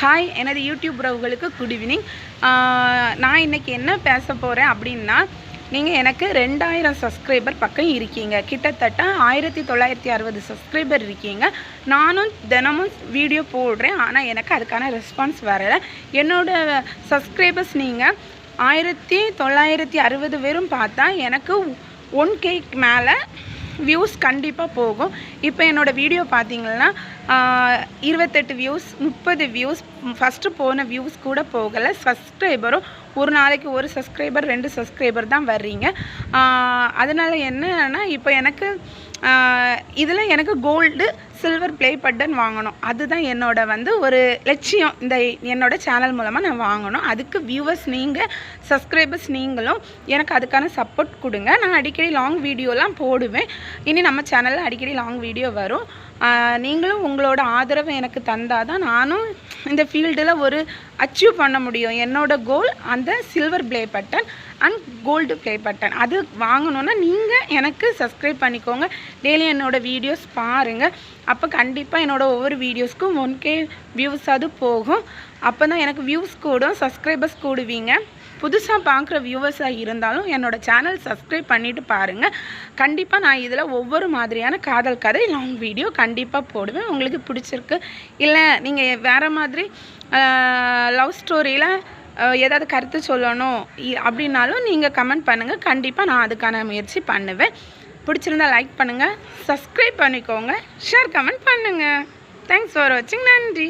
Hi எனது YouTube உறவுகளுக்கு good evening நான் இன்றைக்கி என்ன பேச போகிறேன் அப்படின்னா நீங்கள் எனக்கு ரெண்டாயிரம் சப்ஸ்கிரைபர் பக்கம் இருக்கீங்க. கிட்டத்தட்ட ஆயிரத்தி தொள்ளாயிரத்தி அறுபது சப்ஸ்கிரைபர் இருக்கீங்க. நானும் தினமும் வீடியோ போடுறேன். ஆனால் எனக்கு அதுக்கான ரெஸ்பான்ஸ் வரலை. என்னோடய சப்ஸ்கிரைபர்ஸ் நீங்கள் ஆயிரத்தி தொள்ளாயிரத்தி அறுபது பேரும் பார்த்தா எனக்கு ஒன் கேக் மேலே வியூஸ் கண்டிப்பாக போகும். இப்போ என்னோடய வீடியோ பார்த்தீங்கன்னா இருபத்தெட்டு வியூஸ் முப்பது வியூஸ் ஃபஸ்ட்டு போன வியூஸ் கூட போகலை. சப்ஸ்கிரைபரும் ஒரு நாளைக்கு ஒரு சப்ஸ்கிரைபர் ரெண்டு சப்ஸ்கிரைபர் தான் வர்றீங்க. அதனால் என்னன்னா இப்போ எனக்கு இதில் எனக்கு கோல்டு சில்வர் ப்ளே பட்டன் வாங்கணும். அதுதான் என்னோட வந்து ஒரு லட்சியம். இந்த என்னோட சேனல் மூலமாக நான் வாங்கணும். அதுக்கு வியூவர்ஸ் நீங்கள் சப்ஸ்கிரைபர்ஸ் நீங்களும் எனக்கு அதுக்கான சப்போர்ட் கொடுங்க. நான் அடிக்கடி லாங் வீடியோலாம் போடுவேன். இனி நம்ம சேனலில் அடிக்கடி லாங் வீடியோ வரும். நீங்களும் உங்களோட ஆதரவை எனக்கு தந்தால் தான் நானும் இந்த ஃபீல்டில் ஒரு அச்சீவ் பண்ண முடியும். என்னோட கோல் அந்த silver play button and gold play button அது வாங்கணுன்னா நீங்கள் எனக்கு சப்ஸ்கிரைப் பண்ணிக்கோங்க. டெய்லி என்னோடய வீடியோஸ் பாருங்கள் அப்போ கண்டிப்பாக என்னோடய ஒவ்வொரு வீடியோஸ்க்கும் ஒன் கே வியூஸ் அது போகும். அப்போ தான் எனக்கு வியூஸ் கூடும் சப்ஸ்கிரைபர்ஸ் கூடுவீங்க. புதுசாக பார்க்குற வியூவர்ஸாக இருந்தாலும் என்னோடய சேனல் சப்ஸ்கிரைப் பண்ணிவிட்டு பாருங்கள் கண்டிப்பாக நான் இதில் ஒவ்வொரு மாதிரியான காதல் கதை லாங் வீடியோ கண்டிப்பாக போடுவேன். உங்களுக்கு பிடிச்சிருக்கு. இல்லை நீங்கள் வேறு மாதிரி லவ் ஸ்டோரியில் ஏதாவது கருத்து சொல்லணும் இ- அப்படின்னாலும் நீங்கள் கமெண்ட் பண்ணுங்கள் கண்டிப்பாக நான் அதுக்கான முயற்சி பண்ணுவேன். பிடிச்சிருந்தா லைக் பண்ணுங்கள் சப்ஸ்கிரைப் பண்ணிக்கோங்க. ஷேர் கமெண்ட் பண்ணுங்கள் தேங்க்ஸ் ஃபார் வாட்சிங் நன்றி.